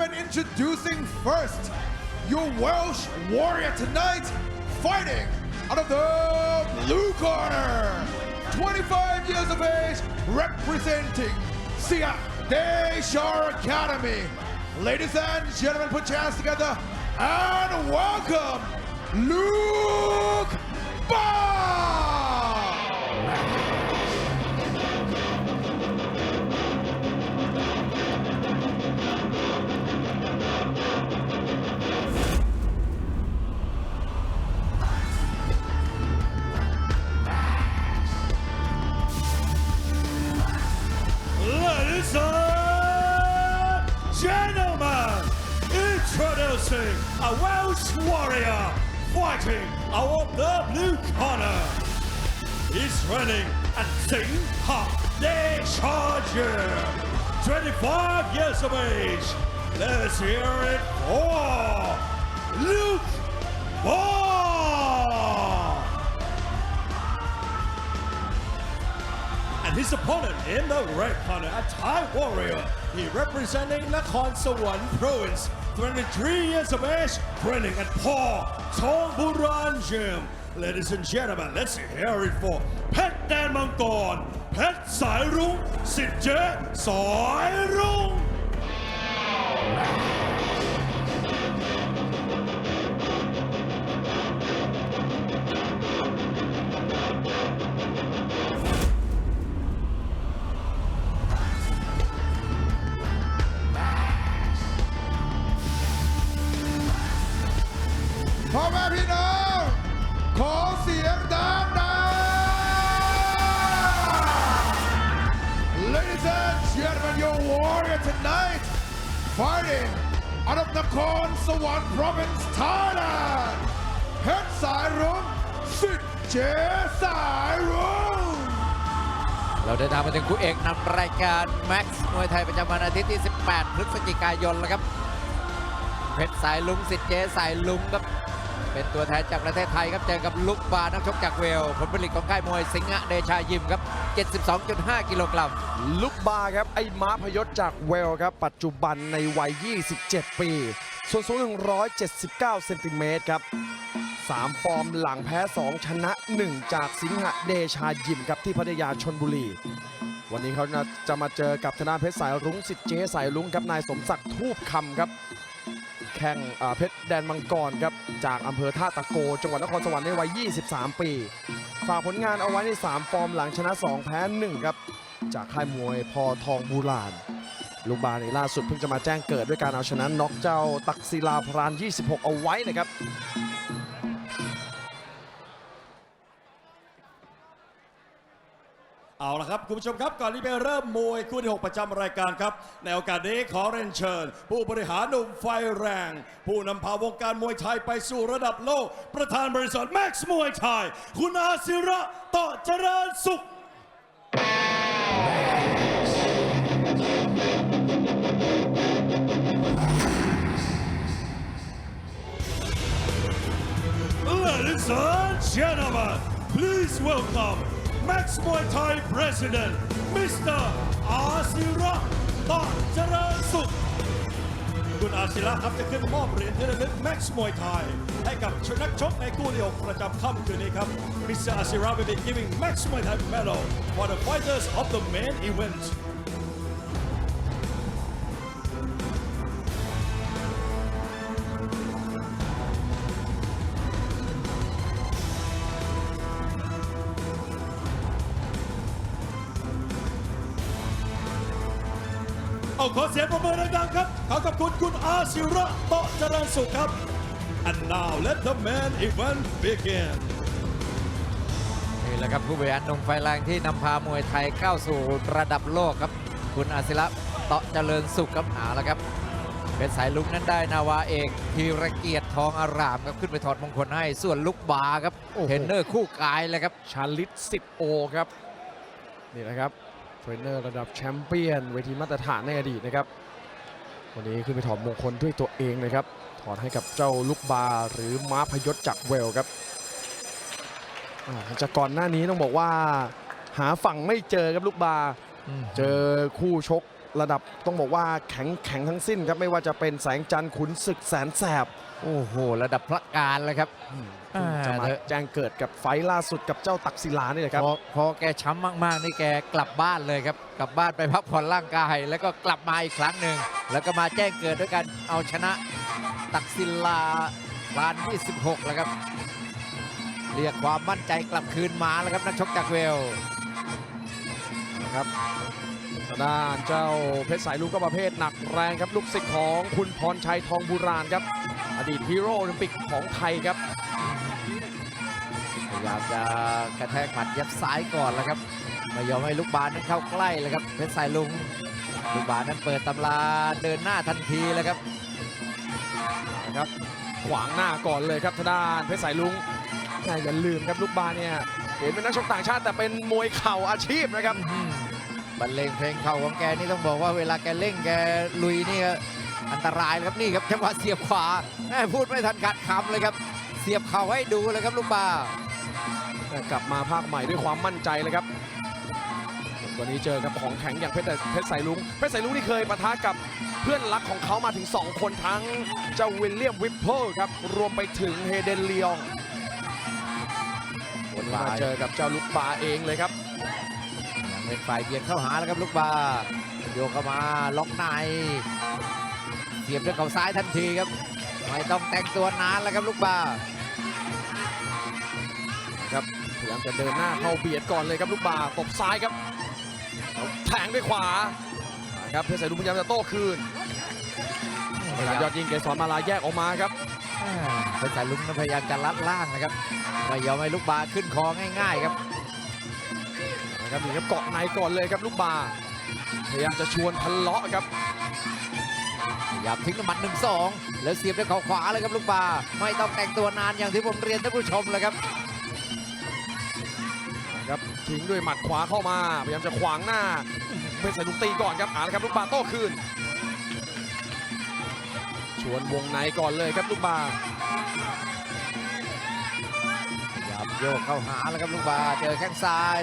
gentlemen, introducing first your Welsh warrior tonight, fighting out of the blue corner. 25 years of age, representing Sia Deshar Academy. Ladies and gentlemen, put your hands together and welcome Luke Barr! The blue corner. He's running at Sing Ha De Charger, 25 years of age. Let's hear it for Luke Ball. And his opponent in the red corner, a Thai warrior. He representing Nakhon Sawan province, 23 years of age, training at Paul Tom Buran Gym. Ladies and gentlemen, let's hear it for เพชรแดนมังกรเพชรสายรุ้งสิทธิ์เจสอยรุ้ง เจสายรุ้งเราเดินทางมาถึงคู่เอกนำรายการแม็กซ์มวยไทยประจำวันอาทิตย์ที่ 18 พฤศจิกายนแล้วครับเพชรสายลุงสิทธิ์เจสายลุงครับเป็นตัวแทนจากประเทศไทยครับ เจอกับลุกบา นักชกจากเวล ผลผลิตของค่ายมวยสิงห์เดชายิมครับ 72.5 กิโลกรัม ลุกบาร์ครับ ไอ้ม้าพยศจากเวลครับ ปัจจุบันในวัย 27 ปี ส่วนสูง 179 เซนติเมตรครับ 3 ฟอร์มหลังแพ้ 2 ชนะ 1 จากสิงหเดชายิมครับที่พัทยาชนบุรี วันนี้เขาจะมาเจอกับธนาเพชรสายรุ้งสิทธิ์เจสายรุ้งครับนายสมศักดิ์ทูบคำครับ แข่งเพชรแดนมังกรครับจากอำเภอท่าตะโก จังหวัดนครสวรรค์ในวัย 23 ปี ฝากผลงานเอาไว้ใน 3 ฟอร์มหลังชนะ 2 แพ้ 1 ครับ จากค่ายมวยพอทองบูรานลูกบาลในล่าสุดเพิ่งจะมาแจ้งเกิดด้วยการเอาชนะน็อกเจ้าตักศิลาพราน 26 เอาไว้นะครับ เอาละครับคุณผู้ชมครับก่อนที่ไปเริ่มมวยคู่ที่6ประจำรายการครับ ในโอกาสนี้ขอเรียนเชิญ ผู้บริหารหนุ่มไฟแรง ผู้นำพาวงการมวยไทยไปสู่ระดับโลก ประธานบริษัทแม็กซ์มวยไทย คุณอาศิระต่อเจริญสุข Ladies and gentlemen, please welcome Max Muay Thai President, Mr. Asira Ta Charan Suk คุณอาศิระครับจะขึ้นมอบเหรียญที่ระลึก Max Muay Thai ให้กับนักชกในคู่เดียวประจำค่ำคืนนี้ครับ Mr. Asira will be giving Max Muay Thai medal for the fighters of the main event. ขอเสียงประเมินดังๆครับ ขอขอบคุณคุณอาศิระเตาะเจริญสุขครับ and now let the main event begin นี่แหละครับผู้บริหารหนุ่มไฟแรงที่นำพามวยไทยเข้าสู่ระดับโลกครับ คุณอาศิระเตาะเจริญสุขครับเอาละครับเป็นสายลุกนั้นได้นาวาเอกธีรเกียรติทองอารามครับขึ้นไปถอดมงคลให้ส่วนลุกบาครับโอ้โหเทรนเนอร์คู่กายเลยครับชาลิตสิบโอครับนี่นะครับเท รนเนอร์ระดับแชมเปี้ยนเวทีมาตรฐานในอดีตนะครับ วันนี้ขึ้นไปถอดมงคลด้วยตัวเองเลยครับ ถอดให้กับเจ้าลูกบาหรือม้าพยศจากเวลครับอ่าจากก่อนหน้านี้ต้องบอกว่า หาฝั่งไม่เจอครับลูกบา เจอคู่ชกระดับต้องบอกว่าแข็งแข็งทั้งสิ้นครับไม่ว่าจะเป็นแสงจันทร์ขุนศึกแสนแสบ โอ้โห ระดับพระการเลยครับ เพิ่งจะมาอ่าแจ้งเกิดกับไฟล์ล่าสุดกับเจ้าตักศิลานี่แหละครับพอพอแกช้ำมากๆนี่แกกลับบ้านเลยครับ กลับบ้านไปพักผ่อนร่างกาย แล้วก็กลับมาอีกครั้งหนึ่งแล้วก็มาแจ้งเกิดด้วยกันเอาชนะตักศิลาบาน26แล้วครับ เรียกความมั่นใจกลับคืนมาแล้วครับนักชกจากเวลนะครับทางด้านเจ้าเพชรสายลูกก็ประเภทหนักแรงครับลูกศิษย์ของคุณพรชัยทองบุราณครับ อดีตฮีโร่โอลิมปิกของไทยครับพ ยายามจะกระแทกหมัดยับซ้ายก่อนแล้วครับไม่ยอมให้ลูกบาสนั้นเข้าใกล้เลยครับเพชรสายลุงลูกบาสนั้นเปิดตำราเดินหน้าทันทีเลยครับนะครับ ขวางหน้าก่อนเลยครับทางด้านเพชรสายลุงน่าอย่าลืมครับลูกบาเนี่ยเห็นเป็นนักชกต่างชาติแต่เป็นมวยเข่าอาชีพนะครับบรรเลงเพลงเข่าของแกนี่ต้องบอกว่าเวลาแกเร่งแกลุยนี่ก็อันตรายเลยครับนี่ครับจังหวะเสียบขวาแม่พูดไม่ทันขาดคำเลยครับ เสียบเข่าให้ดูเลยครับลูกบาส กลับมาภาคใหม่ด้วยความมั่นใจเลยครับวันนี้เจอกับของแข็งอย่างเพชรเพชรสายลุงเพชรสายลุงนี่เคยปะทะกับเพื่อนรักของเขามาถึง 2 คนทั้งเจ้าวิลเลียมวิปเปิลครับ รวมไปถึงเฮเดนเลียงวันนี้มาเจอกับเจ้าลูกบาเองเลยครับยังเป็นฝ่ายเบียดเข้าหาแล้วครับลูกบาโยกเข้ามาล็อกในเสียบด้วยเข่าซ้ายทันทีครับไม่ต้องแต่งตัวนานแล้วครับลูกบาครับ ยายามจะเดินหน้าเข้าเบียดก่อนเลยครับลูกบาตบซ้ายครับแล้วแทงด้วยขวาครับเพชรสายลุงพยายามจะโต้คืนยอดยิงเกสรมาลาแยกออกมาครับอ่าเป็นสายลุงนั้นพยายามจะลัดล่างนะครับไม่ยอมให้ลูกบาสขึ้นคอง่าย ๆครับนะครับนี่ครับเกาะในก่อนเลยครับลูกบาพยายามจะชวนทะเลาะครับพยายามทิ้งน้ำมันหนึ่งสองแล้วเสียบด้วยเข่าขวาเลยครับลูกบาสไม่ต้องแต่งตัวนานอย่างที่ผมเรียนท่านผู้ชมเลยครับนะ ครับทิ้งด้วยหมัดขวาเข้ามาพยายามจะขวางหน้าเป็นสายลุงตีก่อนครับอ่าละครับลูกบาโต้คืน ชวนวงในก่อนเลยครับลูกบาพยายามโยกเข้าหาแล้วครับลูกบาสเจอแข้งซ้าย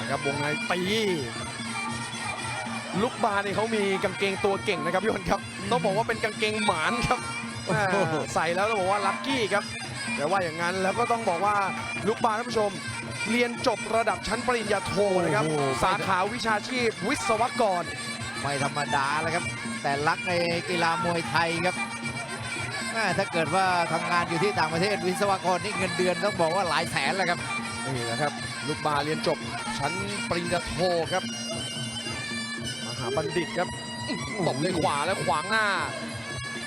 นะครับวงในตีลูกบานี่เขามีกางเกงตัวเก่งนะครับพี่คนครับ ต้องบอกว่าเป็นกางเกงหมานครับแม่ใส่แล้วต้องบอกว่าลัคกี้ครับ แต่ว่าอย่างนั้นแล้วก็ต้องบอกว่าลูกบาท่านผู้ชม เรียนจบระดับชั้นปริญญาโทนะครับสาขาวิชาชีพวิศวกร ไม่ธรรมดาเลยครับ แต่รักในกีฬามวยไทยครับแม่ถ้าเกิดว่าทำงานอยู่ที่ต่างประเทศวิศวกรนี่เงินเดือนต้องบอกว่าหลายแสนเลยครับ นี่แหละครับ ลูกบาเรียนจบชั้นปริญญาโทครับมหาบัณฑิตครับตบด้วยขวาแล้วขวางหน้า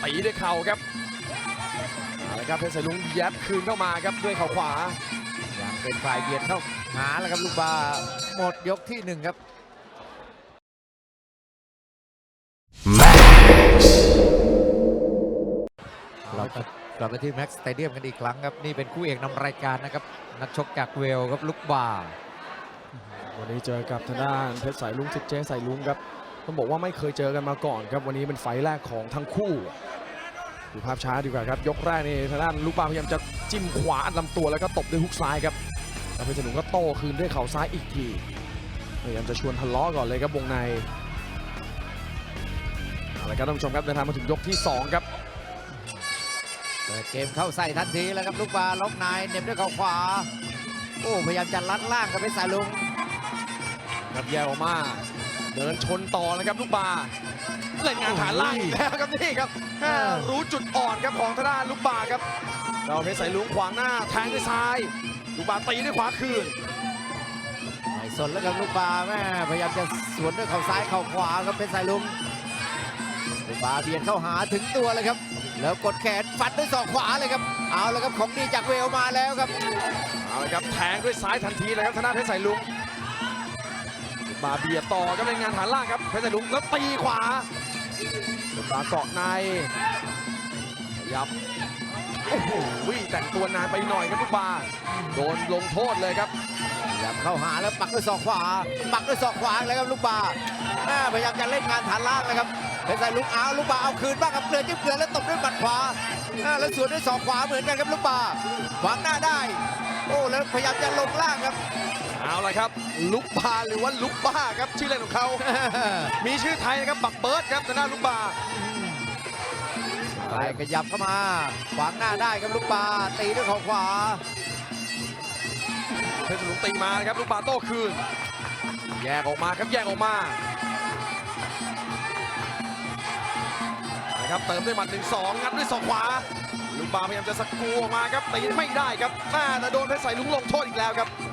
ตีด้วยเข่าครับ เอาละครับเพชรสายลุงยัดคืนเข้ามาครับด้วยเข่าขวาอย่างเป็นฝ่ายเบียดเข้าหาแล้วครับลูกบาสหมดยกที่หนึ่งครับกลับมากลับมาที่แม็กซ์สเตเดียมกันอีกครั้งครับ นี่เป็นคู่เอกนำรายการนะครับ นักชกจากเวลครับลูกบาวันนี้เจอกับทางด้านเพชรสายลุงสิทธิ์เจสายลุงครับต้องบอกว่าไม่เคยเจอกันมาก่อนครับวันนี้เป็นไฟล์แรกของทั้งคู่ ดูภาพช้าดีกว่าครับ ยกแรกนี่ทางด้านลูกบาพยายามจะจิ้มขวาอัดลำตัวแล้วก็ตบด้วยฮุกซ้ายครับแล้วเพชรสายลุงก็โต้คืนด้วยเข่าซ้ายอีกทีพยายามจะชวนทะเลาะก่อนเลยครับวงในเอาละครับท่านผู้ชมครับเดินทางมาถึงยกที่สองครับเปิดเกมเข้าใส่ทันทีแล้วครับลูกบาล็อกในเหน็บด้วยเข่าขวา โอ้พยายามจะลัดล่างกับเพชรสายลุงครับแยกออกมา เดินชนต่อเลยครับลูกบา เล่นงานฐานล่างอีกแล้วครับนี่ครับแม่รู้จุดอ่อนครับของทางด้านลูกบาครับเราเพชรสายลุงขวางหน้าแทงด้วยซ้าย ลูกบาตีด้วยขวาคืนไม่สนแล้วครับลูกบาแม่พยายามจะสวนด้วยเข่าซ้ายเข่าขวาครับเพชรสายลุงลูกบาเบียดเข้าหาถึงตัวเลยครับ แล้วกดแขนฟันด้วยศอกขวาเลยครับ เอาแล้วครับของดีจากเวลมาแล้วครับเอาละครับแทงด้วยซ้ายทันทีเลยครับทางด้านเพชรสายลุงลูกบาเบียดต่อครับในงานฐานล่างครับเพชรสายลุงแล้วตีขวา ลูกบาเกาะในขยับโอ้โหแต่งตัวนานไปหน่อยครับลูกบาโดนลงโทษเลยครับยายามเข้าหาแล้วปักด้วยศอกขวา ปักด้วยศอกขวาแล้วครับลูกบาพยายามจะเล่นงานฐานล่างเลยครับเพชรสายลุงเอาลูกบาเอาคืนบ้างครับเกลือจิ้มเกลือแล้วตบด้วยหมัดขวาอ่าแล้วสวนด้วยศอกขวาเหมือนกันครับลูกบาขวางหน้าได้ โอ้แล้วพยายามจะลงล่างครับ เอาละครับ ลุกบาหรือว่าลุกบ้าครับชื่อเล่นของเขา มีชื่อไทยนะครับบักเบิร์ดครับทางด้านลุกบาไปขยับเข้ามาขวางหน้าได้ครับลูกบาตีด้วยเข่าขวาเพชรสลุงตีมานะครับลูกบาโต้คืน แยกออกมาครับแยกออกมานะครับเติมด้วยหมัดหนึ่งสองงัดด้วยศอกขวาลูกบาพยายามจะสกรูออกมาครับตีไม่ได้ครับหน้าแต่โดนเพชรใส่ลุงลงโทษอีกแล้วครับโ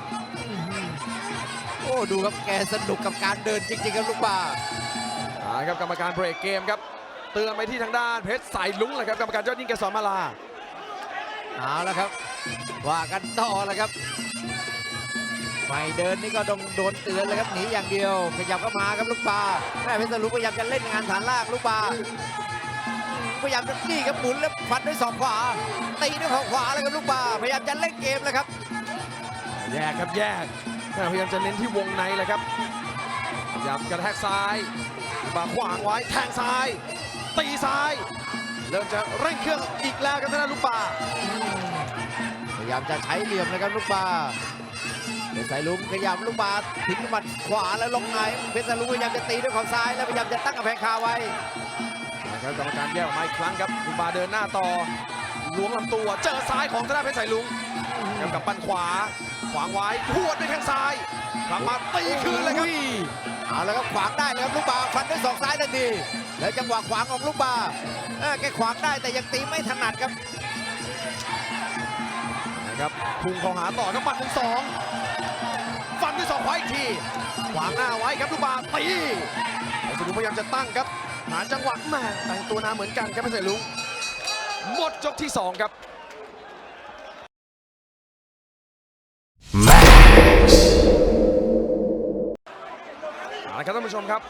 อ้ดูครับแกสนุกกับการเดินจริงๆครับลูกบาเอาละครับกรรมการเบรกเกมครับ เตือนไปที่ทางด้านเพชรสายลุงเลยครับกรรมการยอดยิ่งแกสอนมาลาเอาละครับ ว่ากันต่อแล้วครับไม่เดินนี่ก็ต้องโดนเตือนเลยครับหนีอย่างเดียว ขยับเข้ามาครับลูกปลาแม่เพชรสรุปพยายามจะเล่นงานฐานลากลูกปลาพยายามจะนี่ครับหมุนแล้วฟันด้วยศอกขวาตีด้วยเข่าขวาเลยครับลูกปลาพยายามจะเล่นเกมเลยครับ แยกครับแยกแม่พยายามจะเน้นที่วงในเลยครับพยายามกระแทกซ้ายลูกบาขวางไว้แทงซ้าย ตีซ้าย เริ่มจะเร่งเครื่องอีกแล้วครับทางด้านลูกบาพยายามจะใช้เหลี่ยมเลยครับลูกปลาเพชรสายลุงขยับลูกปลาทิ้งหมัดขวาแล้วลงในเพชรสายลุงพยายามจะตีด้วยเข่าซ้ายแล้วพยายามจะตั้งกำแพงคาไว้นะครับกรรมการแยกออกมาอีกครั้งครับลูกบาเดินหน้าต่อล้วงลำตัวเจอซ้ายของทางด้านเพชรสายลุงครับกับปั้นขวา ขวางไว้พวดด้วยแข้งซ้ายกลับมาตีคืนเลยครับอุ้เอาแล้วครับขวางได้เลยครับลูกบาฟันด้วยศอกซ้ายทันทีแล้วจังหวะขวางของลูกบาเออแกขวางได้แต่ยังตีไม่ถนัดครับนะครับพุ่งเข้าหาต่อครับปัดหนึ่งสองฟันด้วยศอกขวาอีกทีขวางหน้าไว้ครับลูกบาตีเพชรสายลุงพยายามจะตั้งครับหาจังหวะแม่แต่งตัวนาเหมือนกันครับเพชรสายลุงหมดยกที่สองครับ เอาละครับท่านผู้ชมครับ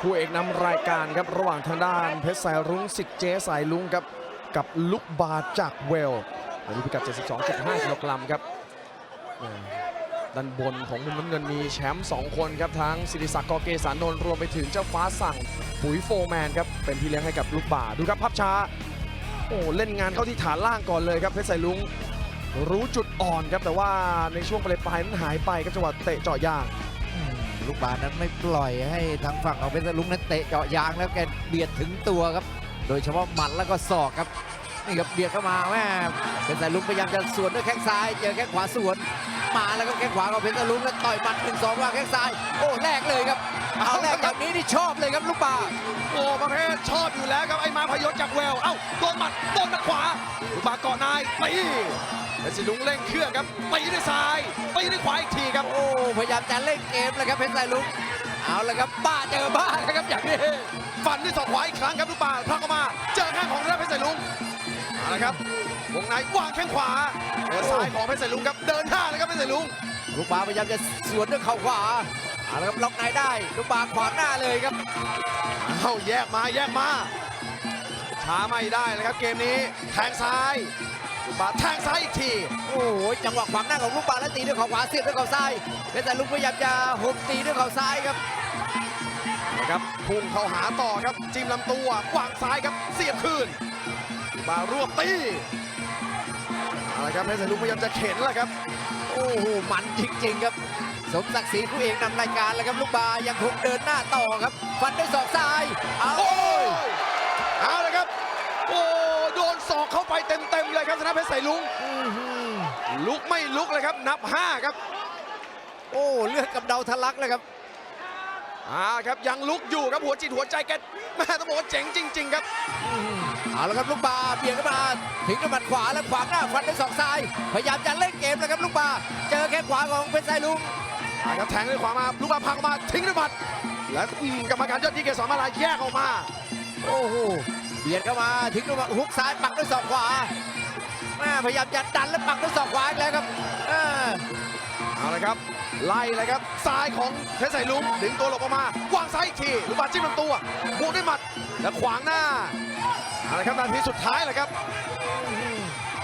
คู่เอกนำรายการครับระหว่างทางด้านเพชรสายรุ้งสิทธิ์เจสายลุงครับกับลุกบาจากเวลอันนี้พิกัด 72.5กิโลกรัมครับด้านบนของมุมน้ำเงินมีแชมป์2คนครับทั้งศิริศักดิ์กอเกสานนท์รวมไปถึงเจ้าฟ้าสั่งปุ๋ยโฟร์แมนครับเป็นพี่เลี้ยงให้กับลูกบาดูครับภาพช้า โอ้เล่นงานเข้าที่ฐานล่างก่อนเลยครับเพชรสายลุง รู้จุดอ่อนครับแต่ว่าในช่วงปลายๆนั้นหายไปครับจังหวะเตะเจาะยางอืมลูกบานั้นไม่ปล่อยให้ทางฝั่งของเพชรลุงนั้นเตะเจาะยางแล้วแกเบียดถึงตัวครับ โดยเฉพาะหมัดแล้วก็ศอกครับนี่ครับเบียดเข้ามาแม่เพชรลุงพยายามจะสวนด้วยแข้งซ้ายเจอแข้งขวาสวนมาแล้วก็แข้งขวาของเพชรลุงแล้วต่อยหมัดหนึ่งสองว่าแข้งซ้ายโอ้แรกเลยครับเอาแรกแบบนี้นี่ชอบเลยครับลูกบาโอ้ประเภทชอบอยู่แล้วครับไอ้มาพยศจากแววเอ้าโดนหมัดโดนหมัดขวาลูกบาเกาะนายตี เพชรลุงเร่งเครื่องครับตีด้วยซ้ายตีด้วยขวาอีกทีครับ โอ้พยายามจะเล่นเกมเลยครับเพชรสายลุงเอาละครับบ้าเจอบ้านะครับอย่างนี้ฟันด้วยศอกขวาอีกครั้งครับลูกบาพลักออกมาเจอแข้งของทางด้านเพชรสายลุงเอาละครับวงในวางแข้งขวาเปิดซ้ายของเพชรสายลุงครับเดินหน้าเลยครับเพชรสายลุงลูกบาพยายามจะสวนด้วยเข่าขวาเอาละครับล็อกในได้ลูกบาขวางหน้าเลยครับเอ้าแยกมาแยกมาช้าไม่ได้เลยครับเกมนี้แทงซ้าย ลูกบาแทงซ้ายอีกที โอ้โหจังหวะขวางหน้าของลูกบาแล้วตีด้วยเขาขวาเสียบด้วยเข่าซ้ายเพชรสายลุงพยายามจะหุบตีด้วยเข่าซ้ายครับนะครับพุ่งเข้าหาต่อครับจิ้มลำตัววางซ้ายครับเสียบคืนบารวบตีอาละครับเพชรสายลุงพยายามจะเข็นแหละครับ โอ้โหมันจริงๆครับ สมศักดิ์ศรีผู้เอกนำรายการแล้วครับลูกบายังคงเดินหน้าต่อครับฟันด้วยศอกซ้ายเอาอ้ยเอาละครับ โอ้โดน ศอกเข้าไปเต็มๆเลยครับชนะเพชรสายลุงอื้อหือลุกไม่ลุกเลยครับ นับห้าครับ โอ้เลือดกับเดาทะลักเลยครับอ่าครับยังลุกอยู่ครับหัวจิตหัวใจแกแม่ต้องบอกว่าเจ๋งจริง ๆ ครับเอาละครับลูกบาเบียดเข้ามาถึงด้วยหมัดขวาแล้วขวางหน้าฟันด้วยศอกซ้าย พยายามจะเล่นเกมแล้วครับลูกบาเจอแค่ขวาของเพชรสายลุงอ่าครับแทงด้วยขวามาลูกบาลพังออกมาทิ้งด้วยหมัด และอืมกรรมการยอดยิงเกสรมาลายแยกออกมา โอ้โห เบียดเข้ามาถึงด้วยหมัดฮุกซ้ายปักด้วยศอกขวาแม่พยายามจะดันแล้วปักด้วยศอกขวาอีกแล้วครับอ่าเอาละครับ ไล่เลยครับซ้ายของเพชรสายลุงดึงตัวหลบออกมาวางซ้ายอีกทีลูกบาลจิ้มลำตัวบวกด้วยหมัดและขวางหน้าเอาละครับนาทีสุดท้ายแหละครับ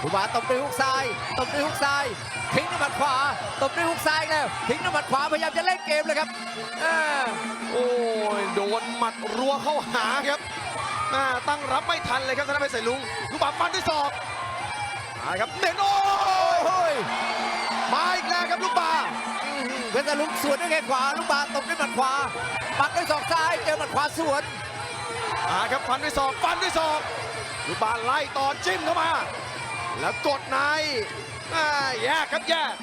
ลูกบาตบด้วยฮุกซ้ายตบด้วยฮุกซ้ายทิ้งด้วยหมัดขวาตบด้วยฮุกซ้ายแล้ว ทิ้งด้วยหมัดขวาพยายามจะเล่นเกมเลยครับโอ้ยโดนหมัดรัวเข้าหาครับ อ่าตั้งรับไม่ทันเลยครับธนาเพชรใส่ลุงลูกบาศก์ฟันด้วยศอกมาครับเน้นโอ้ยมาอีกแล้วครับลูกบาศก์เพชรสลุงสวนด้วยแข้งขวาลูกบาตบด้วยหมัดขวาปักด้วยศอกซ้ายเจอหมัดขวาสวนมาครับฟันด้วยศอกฟันด้วยศอกลูกบาศก์ไล่ต่อจิ้มเข้ามา แล้วกดในอ่าแยกครับแยก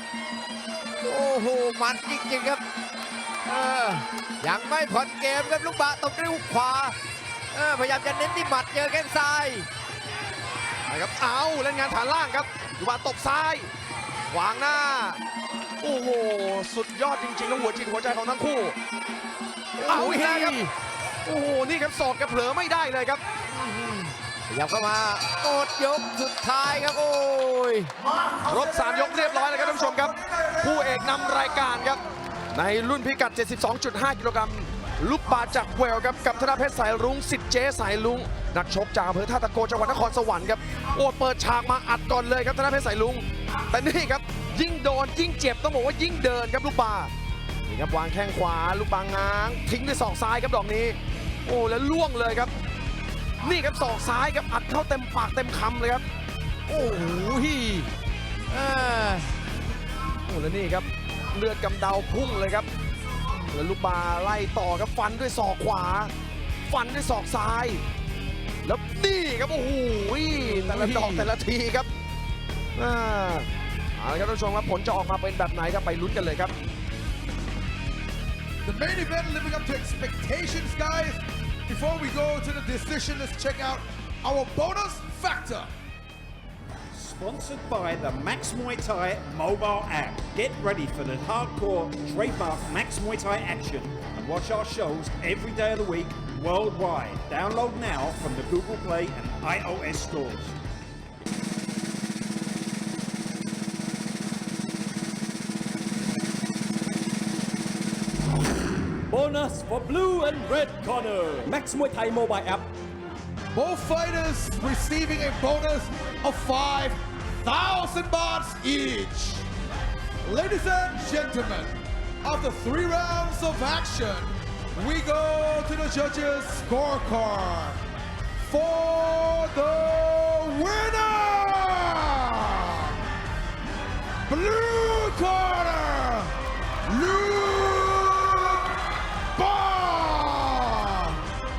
โอ้โหมันจริงๆครับเออยังไม่ผ่อนเกมครับลูกบาตบด้วยฮุกขวาเออ พยายามจะเน้นที่หมัดเจอแข้งซ้ายนะครับเอาเล่นงานฐานล่างครับลูกบาศก์ตบซ้ายขวางหน้า โอ้โห สุดยอดจริงๆแล้วหัวจิตหัวใจของทั้งคู่ เอาอีกแล้วครับ โอ้โห นี่ครับศอกแกเผลอไม่ได้เลยครับยายามเข้ามาโกดยกสุดท้ายครับ โอ้ยรบ3ยกเรียบร้อยแล้วครับท่านผู้ชมครับ ผู้เอกนำรายการครับ ในรุ่นพิกัด 72.5 กิโลกรัม ลูกบาจากเวลครับกับธนาเพชรสายรุ้งสิทธิ์เจสายลุงนักชกจากอำเภอท่าตะโกจังหวัดนครสวรรค์ครับโอ้เปิดฉากมาอัดก่อนเลยครับธนาเพชรสายลุงแต่นี่ครับยิ่งโดนยิ่งเจ็บต้องบอกว่ายิ่งเดินครับลูกบานี่ครับวางแข้งขวาลูกบางง้าง ทิ้งด้วยศอกซ้ายครับดอกนี้ โอ้แล้วล่วงเลยครับ นี่ครับศอกซ้ายครับอัดเข้าเต็มปากเต็มคำเลยครับ โอ้โหเออโอ้แล้วนี่ครับเลือดกำเดาพุ่งเลยครับ แล้วลูกบาไล่ต่อครับฟันด้วยศอกขวา ฟันด้วยศอกซ้าย แล้วนี่ครับโอ้โหแต่ละดอกแต่ละทีครับอ่าเอาละครับท่านผู้ชมครับผลจะออกมาเป็นแบบไหนครับไปลุ้นกันเลยครับ The main event living up to expectations, guys. Before we go to the decision, let's check out our bonus factor. Sponsored by the Max Muay Thai mobile app. Get ready for the hardcore trademark Max Muay Thai action and watch our shows every day of the week worldwide. Download now from the Google Play and iOS stores. Bonus for blue and red corner. Max Muay Thai mobile app. Both fighters receiving a bonus of 5,000 bahts each. Ladies and gentlemen, after three rounds of action, we go to the judges' scorecard for the winner! Blue corner!